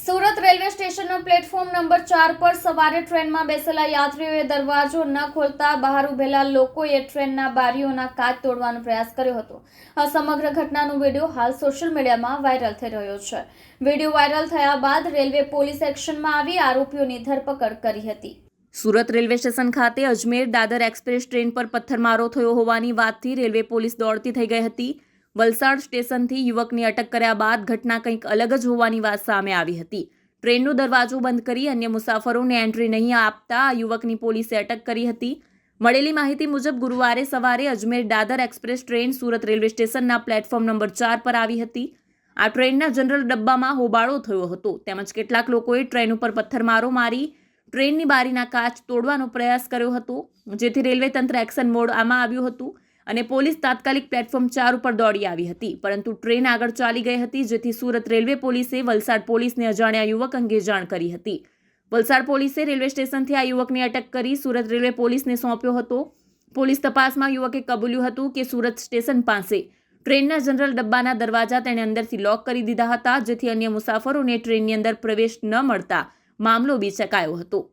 Surat railway સ્ટેશનનો platform number ચાર પર સવારે ટ્રેનમાં બેસેલા યાત્રીઓએ દરવાજો ન ખોલતા બહાર ઉભેલા લોકોએ ટ્રેનના બારીઓના કાચ તોડવાનો પ્રયાસ કર્યો હતો. આ સમગ્ર ઘટનાનો વીડિયો હાલ સોશિયલ મીડિયામાં વાયરલ થઈ રહ્યો છે. વીડિયો વાયરલ થયા બાદ રેલવે પોલીસ એક્શનમાં આવી આરોપીઓની ધરપકડ કરી હતી. સુરત રેલવે સ્ટેશન ખાતે અજમેર દાદર એક્સપ્રેસ ટ્રેન પર પથ્થરમારો થયો હોવાની વાતથી રેલવે પોલીસ દોડતી થઈ ગઈ હતી. વલસાડ સ્ટેશનથી યુવકની અટક કર્યા બાદ ઘટના કંઈક અલગ જ હોવાની વાત સામે આવી હતી. ટ્રેનનો દરવાજો બંધ કરી અન્ય મુસાફરોને એન્ટ્રી નહીં આપતા યુવકની પોલીસે અટક કરી હતી. મળેલી માહિતી મુજબ ગુરુવારે સવારે Ajmer Dadar express train Surat railway સ્ટેશનના પ્લેટફોર્મ નંબર ચાર પર આવી હતી. આ ટ્રેનના જનરલ ડબ્બામાં હોબાળો થયો હતો. તેમજ કેટલાક લોકોએ ટ્રેન ઉપર પથ્થરમારો મારી ટ્રેનની બારીના કાચ તોડવાનો પ્રયાસ કર્યો હતો, જેથી રેલવે તંત્ર એક્શન મોડ આમાં આવ્યું હતું. અને પોલીસ તાત્કાલિક પ્લેટફોર્મ ચાર ઉપર દોડી આવી હતી. પરંતુ ટ્રેન આગળ ચાલી ગઈ હતી, જેથી સુરત રેલવે પોલીસે વલસાડ પોલીસને અજાણ્યા યુવક અંગે જાણ કરી હતી. વલસાડ પોલીસે રેલવે સ્ટેશનથી આ યુવકની અટક કરી સુરત રેલવે પોલીસને સોંપ્યો હતો. પોલીસ તપાસમાં યુવકે કબૂલ્યું હતું કે સુરત સ્ટેશન પાસે ટ્રેનના જનરલ ડબ્બાના દરવાજા તેણે અંદરથી લોક કરી દીધા હતા, જેથી અન્ય મુસાફરોને ટ્રેનની અંદર પ્રવેશ ન મળતા મામલો બી ચકાયો હતો.